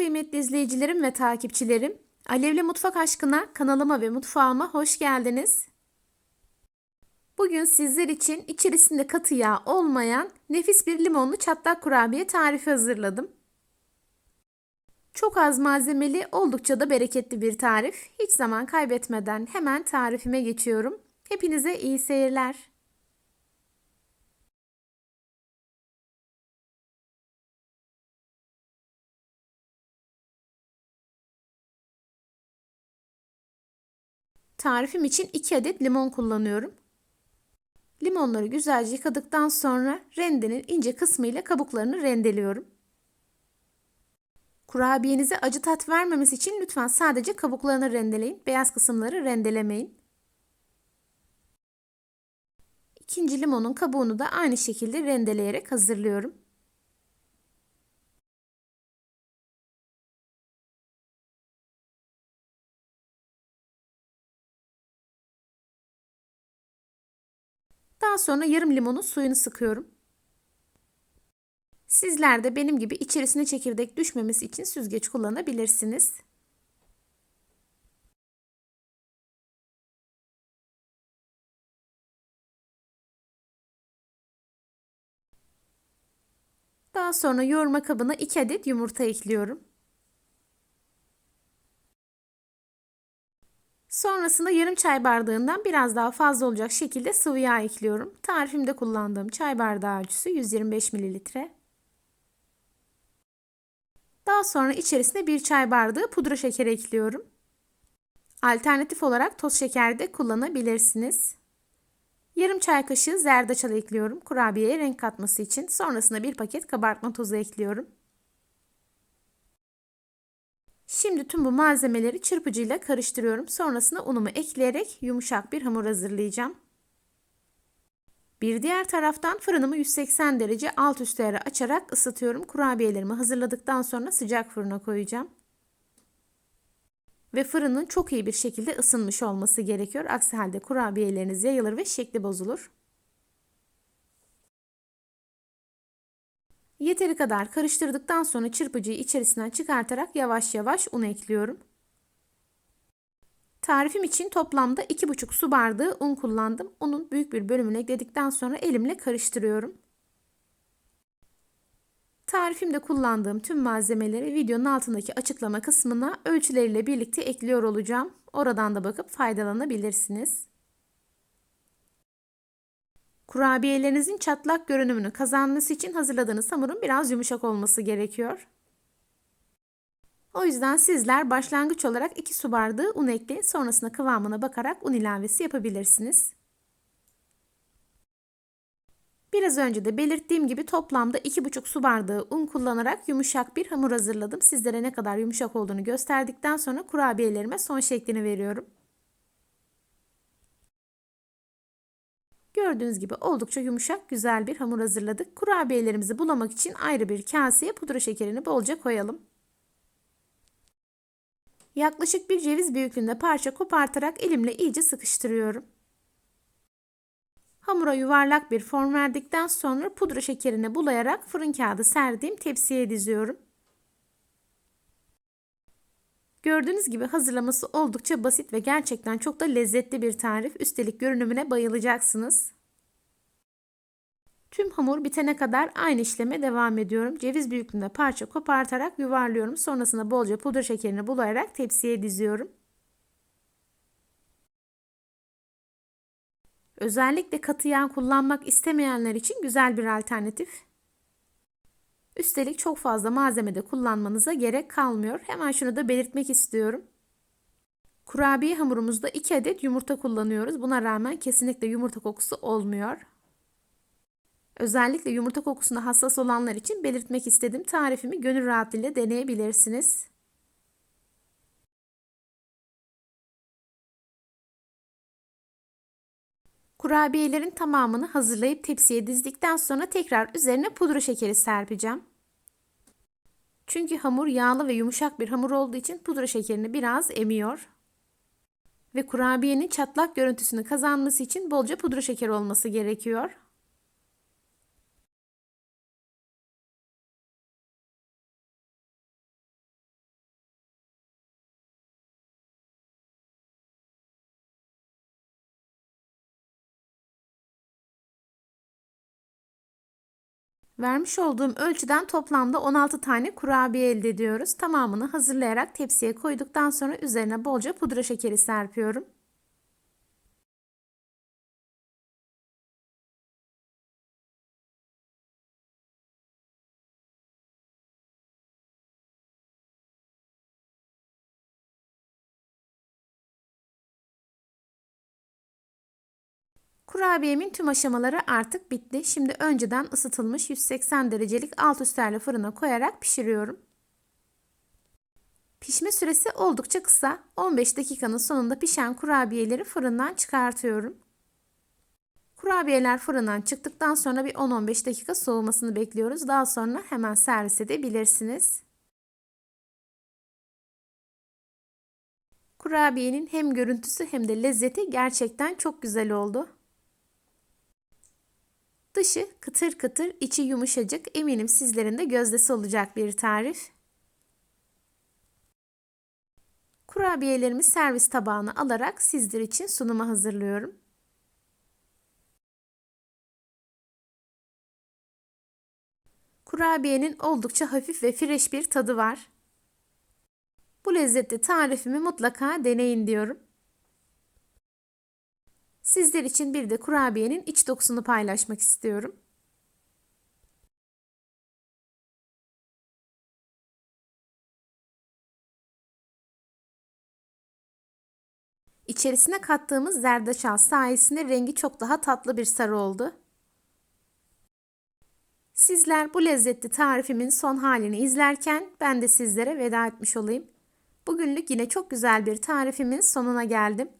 Kıymetli izleyicilerim ve takipçilerim, Alevli Mutfak Aşkına kanalıma ve mutfağıma hoş geldiniz. Bugün sizler için içerisinde katı yağ olmayan nefis bir limonlu çatlak kurabiye tarifi hazırladım. Çok az malzemeli, oldukça da bereketli bir tarif. Hiç zaman kaybetmeden hemen tarifime geçiyorum. Hepinize iyi seyirler. Tarifim için 2 adet limon kullanıyorum. Limonları güzelce yıkadıktan sonra rendenin ince kısmıyla kabuklarını rendeliyorum. Kurabiyenize acı tat vermemesi için lütfen sadece kabuklarını rendeleyin. Beyaz kısımları rendelemeyin. İkinci limonun kabuğunu da aynı şekilde rendeleyerek hazırlıyorum. Daha sonra yarım limonun suyunu sıkıyorum. Sizler de benim gibi içerisine çekirdek düşmemesi için süzgeç kullanabilirsiniz. Daha sonra yoğurma kabına 2 adet yumurta ekliyorum. Sonrasında yarım çay bardağından biraz daha fazla olacak şekilde sıvı yağ ekliyorum. Tarifimde kullandığım çay bardağı ölçüsü 125 mililitre. Daha sonra içerisine bir çay bardağı pudra şekeri ekliyorum. Alternatif olarak toz şeker de kullanabilirsiniz. Yarım çay kaşığı zerdeçal ekliyorum. Kurabiyeye renk katması için. Sonrasında bir paket kabartma tozu ekliyorum. Şimdi tüm bu malzemeleri çırpıcıyla karıştırıyorum. Sonrasında unumu ekleyerek yumuşak bir hamur hazırlayacağım. Bir diğer taraftan fırınımı 180 derece alt üst ayarı açarak ısıtıyorum. Kurabiyelerimi hazırladıktan sonra sıcak fırına koyacağım. Ve fırının çok iyi bir şekilde ısınmış olması gerekiyor. Aksi halde kurabiyeleriniz yayılır ve şekli bozulur. Yeteri kadar karıştırdıktan sonra çırpıcıyı içerisinden çıkartarak yavaş yavaş un ekliyorum. Tarifim için toplamda 2,5 su bardağı un kullandım. Unun büyük bir bölümünü ekledikten sonra elimle karıştırıyorum. Tarifimde kullandığım tüm malzemeleri videonun altındaki açıklama kısmına ölçüleriyle birlikte ekliyor olacağım. Oradan da bakıp faydalanabilirsiniz. Kurabiyelerinizin çatlak görünümünü kazanması için hazırladığınız hamurun biraz yumuşak olması gerekiyor. O yüzden sizler başlangıç olarak 2 su bardağı un ekleyin. Sonrasında kıvamına bakarak un ilavesi yapabilirsiniz. Biraz önce de belirttiğim gibi toplamda 2,5 su bardağı un kullanarak yumuşak bir hamur hazırladım. Sizlere ne kadar yumuşak olduğunu gösterdikten sonra kurabiyelerime son şeklini veriyorum. Gördüğünüz gibi oldukça yumuşak güzel bir hamur hazırladık. Kurabiyelerimizi bulamak için ayrı bir kaseye pudra şekerini bolca koyalım. Yaklaşık bir ceviz büyüklüğünde parça kopartarak elimle iyice sıkıştırıyorum. Hamura yuvarlak bir form verdikten sonra pudra şekerini bulayarak fırın kağıdı serdiğim tepsiye diziyorum. Gördüğünüz gibi hazırlaması oldukça basit ve gerçekten çok da lezzetli bir tarif. Üstelik görünümüne bayılacaksınız. Tüm hamur bitene kadar aynı işleme devam ediyorum. Ceviz büyüklüğünde parça kopartarak yuvarlıyorum. Sonrasında bolca pudra şekerini bulayarak tepsiye diziyorum. Özellikle katı yağ kullanmak istemeyenler için güzel bir alternatif. Üstelik çok fazla malzemede kullanmanıza gerek kalmıyor. Hemen şunu da belirtmek istiyorum. Kurabiye hamurumuzda 2 adet yumurta kullanıyoruz. Buna rağmen kesinlikle yumurta kokusu olmuyor. Özellikle yumurta kokusuna hassas olanlar için belirtmek istedim. Tarifimi gönül rahatlığıyla deneyebilirsiniz. Kurabiyelerin tamamını hazırlayıp tepsiye dizdikten sonra tekrar üzerine pudra şekeri serpeceğim. Çünkü hamur yağlı ve yumuşak bir hamur olduğu için pudra şekerini biraz emiyor. Ve kurabiyenin çatlak görüntüsünü kazanması için bolca pudra şekeri olması gerekiyor. Vermiş olduğum ölçüden toplamda 16 tane kurabiye elde ediyoruz. Tamamını hazırlayarak tepsiye koyduktan sonra üzerine bolca pudra şekeri serpiyorum. Kurabiyemin tüm aşamaları artık bitti. Şimdi önceden ısıtılmış 180 derecelik alt üstlerle fırına koyarak pişiriyorum. Pişme süresi oldukça kısa. 15 dakikanın sonunda pişen kurabiyeleri fırından çıkartıyorum. Kurabiyeler fırından çıktıktan sonra bir 10-15 dakika soğumasını bekliyoruz. Daha sonra hemen servis edebilirsiniz. Kurabiyenin hem görüntüsü hem de lezzeti gerçekten çok güzel oldu. Dışı kıtır kıtır, içi yumuşacık. Eminim sizlerin de gözdesi olacak bir tarif. Kurabiyelerimi servis tabağına alarak sizler için sunuma hazırlıyorum. Kurabiyenin oldukça hafif ve fresh bir tadı var. Bu lezzetli tarifimi mutlaka deneyin diyorum. Sizler için bir de kurabiyenin iç dokusunu paylaşmak istiyorum. İçerisine kattığımız zerdeçal sayesinde rengi çok daha tatlı bir sarı oldu. Sizler bu lezzetli tarifimin son halini izlerken ben de sizlere veda etmiş olayım. Bugünlük yine çok güzel bir tarifimin sonuna geldim.